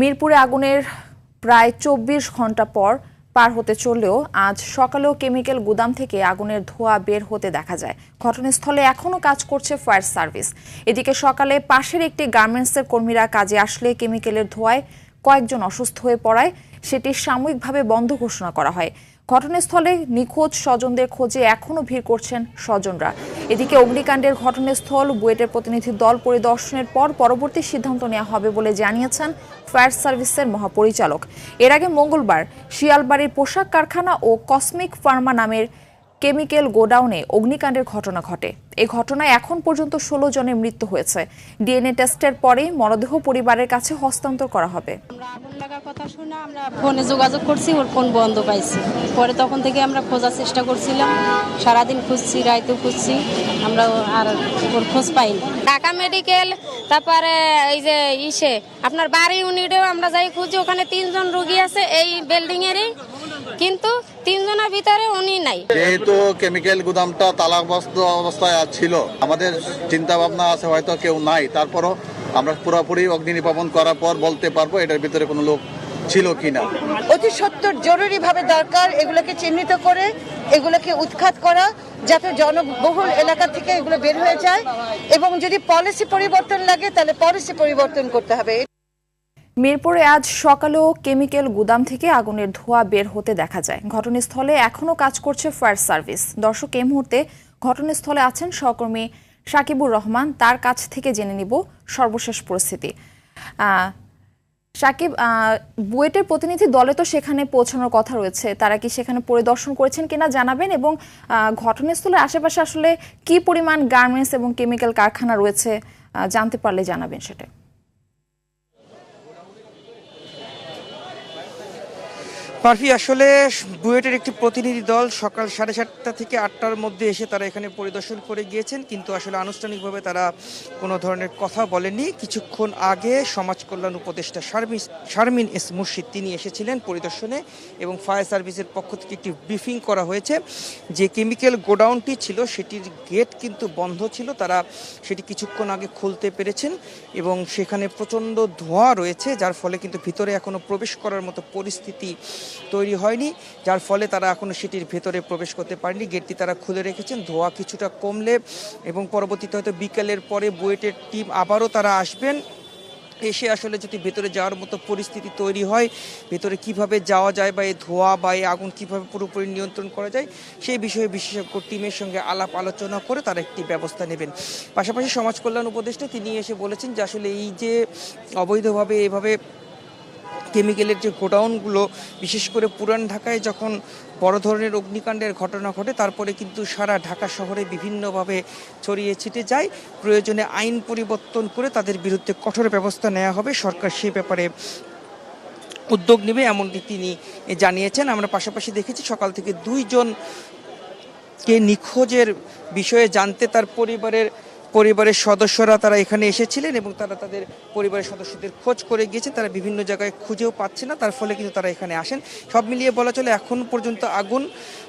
মিরপুরে আগুনের প্রায় চব্বিশ ঘণ্টা পর পার হতে চললেও আজ সকালেও কেমিক্যাল গুদাম থেকে আগুনের ধোঁয়া বের হতে দেখা যায়। ঘটনাস্থলে এখনও কাজ করছে ফায়ার সার্ভিস। এদিকে সকালে পাশের একটি গার্মেন্টসের কর্মীরা কাজে আসলে কেমিক্যালের ধোঁয়ায় কয়েকজন অসুস্থ হয়ে পড়ায়, সেটি সাময়িকভাবে বন্ধ ঘোষণা করা হয়। ঘটনাস্থলে নিখোঁজ স্বজনদের খোঁজে এখনও ভিড় করছেন স্বজনরা। এদিকে অগ্নিকাণ্ডের ঘটনাস্থল বুয়েটের প্রতিনিধি দল পরিদর্শনের পর পরবর্তী সিদ্ধান্ত নেওয়া হবে বলে জানিয়েছেন ফায়ার সার্ভিসের মহাপরিচালক। এর আগে মঙ্গলবার শিয়ালবাড়ির পোশাক কারখানা ও কসমিক ফার্মা নামের কেমিক্যাল গোডাউনে অগ্নিকাণ্ডের ঘটনা ঘটে। এই ঘটনায় এখন পর্যন্ত ষোলো জনের মৃত্যু হয়েছে। ডিএনএ টেস্টের পরে মরদেহ পরিবারের কাছে হস্তান্তর করা হবে। ফোনে যোগাযোগ করছি, ওর ফোন বন্ধ পাইছি। পরে তখন থেকে আমরা খোঁজার চেষ্টা করছিলাম। সারাদিন খুঁজছি, রাইতেও খুঁজছি। আমরা আর ওর খোঁজ পাইনি। ঢাকা মেডিকেল, তারপরে এই যে ইসে, আপনার বাড়ি ইউনিটেও আমরা যাই খুঁজি। ওখানে তিনজন রুগী আছে, এই বিল্ডিং এরই। কিন্তু তিনজনের ভিতরে উনি নাই। যেহেতু কেমিক্যাল গুদামটা তালাবস্ত অবস্থায় ছিল আমাদের চিন্তা ভাবনা আছে হয়তো কেউ নাই। তারপরও আমরা পুরোপুরি অগ্নি নির্বাপন করার পর বলতে পারব এটার ভিতরে কোনো লোক ছিল কিনা। অতি সত্তর জরুরিভাবে দরকার এগুলোকে চিহ্নিত করে এগুলোকে উৎখাত করা যাতে জনবহুল এলাকা থেকে এগুলো বের হয়ে যায়। এবং যদি পলিসি পরিবর্তন লাগে তাহলে পলিসি পরিবর্তন করতে হবে। মিরপুরে আজ সকালেও কেমিক্যাল গুদাম থেকে আগুনের ধোঁয়া বের হতে দেখা যায়। ঘটনাস্থলে এখনও কাজ করছে ফায়ার সার্ভিস। দর্শক এই মুহূর্তে ঘটনাস্থলে আছেন সহকর্মী সাকিবুর রহমান। তার কাছ থেকে জেনে নিব সর্বশেষ পরিস্থিতি। সাকিব বুয়েটের প্রতিনিধি দলে তো সেখানে পৌঁছানোর কথা রয়েছে। তারা কি সেখানে পরিদর্শন করেছেন কিনা জানাবেন এবং ঘটনাস্থলের আশেপাশে আসলে কি পরিমাণ গার্মেন্টস এবং কেমিক্যাল কারখানা রয়েছে জানতে পারলে জানাবেন সেটা পারফি, আসলে বুয়েটের একটি প্রতিনিধি দল সকাল সাড়ে সাতটা থেকে আটটার মধ্যে এসে তারা এখানে পরিদর্শন করে গিয়েছেন, কিন্তু আসলে আনুষ্ঠানিকভাবে তারা কোনো ধরনের কথা বলেনি কিছুক্ষণ আগে সমাজ কল্যাণ উপদেষ্টা শারমিন শারমিন এস মুর্শিদ তিনি এসেছিলেন পরিদর্শনে এবং ফায়ার সার্ভিসের পক্ষ থেকে একটি ব্রিফিং করা হয়েছে। যে কেমিক্যাল গোডাউনটি ছিল সেটির গেট কিন্তু বন্ধ ছিল, তারা সেটি কিছুক্ষণ আগে খুলতে পেরেছেন এবং সেখানে প্রচণ্ড ধোঁয়া রয়েছে, যার ফলে কিন্তু ভিতরে এখনও প্রবেশ করার মতো পরিস্থিতি তৈরি হয়নি, যার ফলে তারা এখনও সেটির ভেতরে প্রবেশ করতে পারেনি। গেটটি তারা খুলে রেখেছেন, ধোঁয়া কিছুটা কমলে এবং পরবর্তীতে হয়তো বিকেলের পরে বুয়েটের টিম আবারও তারা আসবেন। এসে আসলে যদি ভেতরে যাওয়ার মতো পরিস্থিতি তৈরি হয়, ভেতরে কীভাবে যাওয়া যায় বা এই ধোঁয়া বা এই আগুন কীভাবে পুরোপুরি নিয়ন্ত্রণ করা যায়, সেই বিষয়ে বিশেষজ্ঞ টিমের সঙ্গে আলাপ আলোচনা করে তারা একটি ব্যবস্থা নেবেন। পাশাপাশি সমাজ কল্যাণ উপদেষ্টা তিনি এসে বলেছেন যে আসলে এই যে অবৈধভাবে এভাবে কেমিক্যালের যে গোডাউনগুলো, বিশেষ করে পুরান ঢাকায় যখন বড় ধরনের অগ্নিকাণ্ডের ঘটনা ঘটে, তারপরে কিন্তু সারা ঢাকা শহরে বিভিন্নভাবে ছড়িয়ে ছিটে যায়। প্রয়োজনে আইন পরিবর্তন করে তাদের বিরুদ্ধে কঠোর ব্যবস্থা নেওয়া হবে। সরকার সেই ব্যাপারে উদ্যোগ নেবে এমনটি তিনি জানিয়েছেন। আমরা পাশাপাশি দেখেছি সকাল থেকে দুইজন কে নিখোঁজের বিষয়ে জানতে তার পরিবারের পরিবারের সদস্যরা তারা এখানে এসেছিলেন এবং তারা তাদের পরিবারের সদস্যদের খোঁজ করে গিয়েছেন তারা বিভিন্ন জায়গায় খুঁজেও পাচ্ছে না, তার ফলে কিন্তু তারা এখানে আসেন। সব মিলিয়ে বলা চলে এখন পর্যন্ত আগুন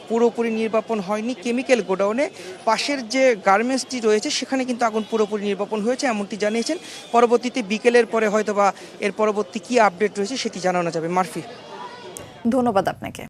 পুরোপুরি নির্বাপন হয়নি কেমিক্যাল গোডাউনে। পাশের যে গার্মেন্টসটি রয়েছে, সেখানে কিন্তু আগুন পুরোপুরি নির্বাপন হয়েছে, এমনটি জানিয়েছেন। পরবর্তীতে বিকেলের পরে হয়তোবা এর পরবর্তী কি আপডেট রয়েছে সেটি জানানো যাবে। মারফি। ধন্যবাদ আপনাকে।